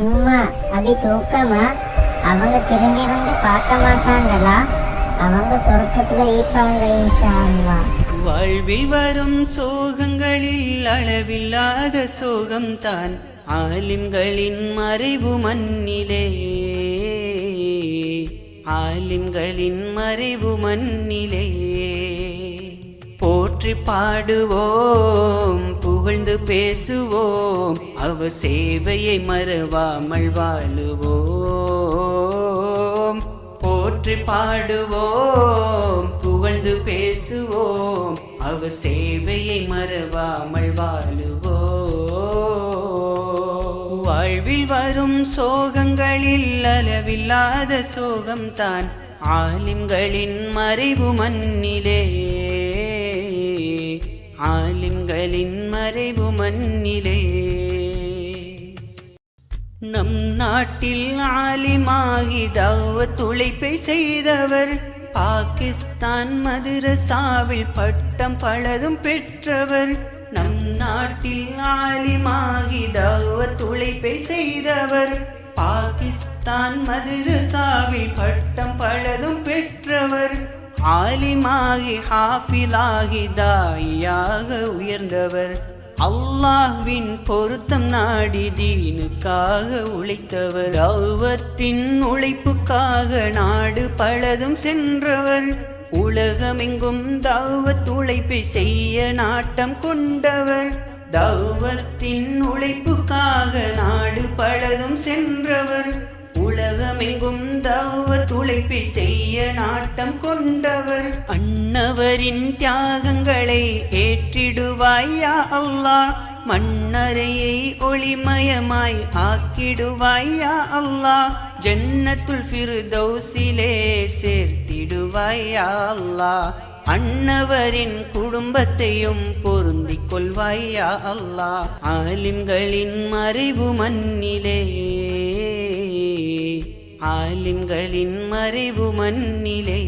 சும்மா அபி தூக்கமா? அவங்க திரும்பி வந்து பார்க்க மாட்டாங்களா? அவங்க சொர்க்கத்துல இருப்பாங்க இன்ஷா அல்லாஹ் வாழ்வில் வரும் சோகங்களில் அளவில்லாத சோகம்தான். ஆலிம்களின் மறைவு மண்ணிலே. ஆலிம்களின் மறைவு மண்ணிலே. போற்றி பாடுவோம் புகழ்ந்து பேசுவோம். அவர் சேவையை மறவாமல் வாழுவோம். போற்றி பாடுவோம். புகழ்ந்து பேசுவோம். அவர் சேவையை மறவாமல் வாழுவோம். வாழ்வில் வரும் சோகங்களில் அளவில்லாத சோகம்தான். ஆலிம்களின் மறைவு மண்ணிலே. ஆலிம்களின் மறைவு மண்ணிலே. நம் நாட்டில் ஆலிமாகி தவ துளைப்பை செய்தவர் பாகிஸ்தான் மதுரசாவில் பட்டம் பலதும் பெற்றவர். நம் நாட்டில் ஆலிமாகி தவ துளைப்பை செய்தவர் பாகிஸ்தான் மதுரசாவில் பட்டம் பலதும் பெற்றவர். ஆலிமாகி ஹாஃபிலாகி தாயாக உயர்ந்தவர். அல்லாஹ்வின் பொருத்தம் நாடி தீனுக்காக உழைத்தவர். தௌவத்தின் உழைப்புக்காக நாடு பலதும் சென்றவர். உலகமெங்கும் தௌவத் உழைப்பை செய்ய நாட்டம் கொண்டவர். தௌவத்தின் உழைப்புக்காக நாடு பலதும் சென்றவர். உலகமெங்கும் தௌவத் உழைப்பை செய்ய நாட்டம் கொண்டவர். அன்னவரின் தியாகங்களை ஏற்றிடுவாயா அல்லா மண்ணறையை ஒளிமயமாய் ஆக்கிடுவாயா அல்லா ஜன்னத்துல் ஃபிர்தௌசிலே சேர்த்திடுவாயா அல்லா அன்னவரின் குடும்பத்தையும் பொருந்திக் கொள்வாயா அல்லா ஆலிம்களின் மறைவு மண்ணிலே ஆலிம்களின் மறைவு மண்ணிலே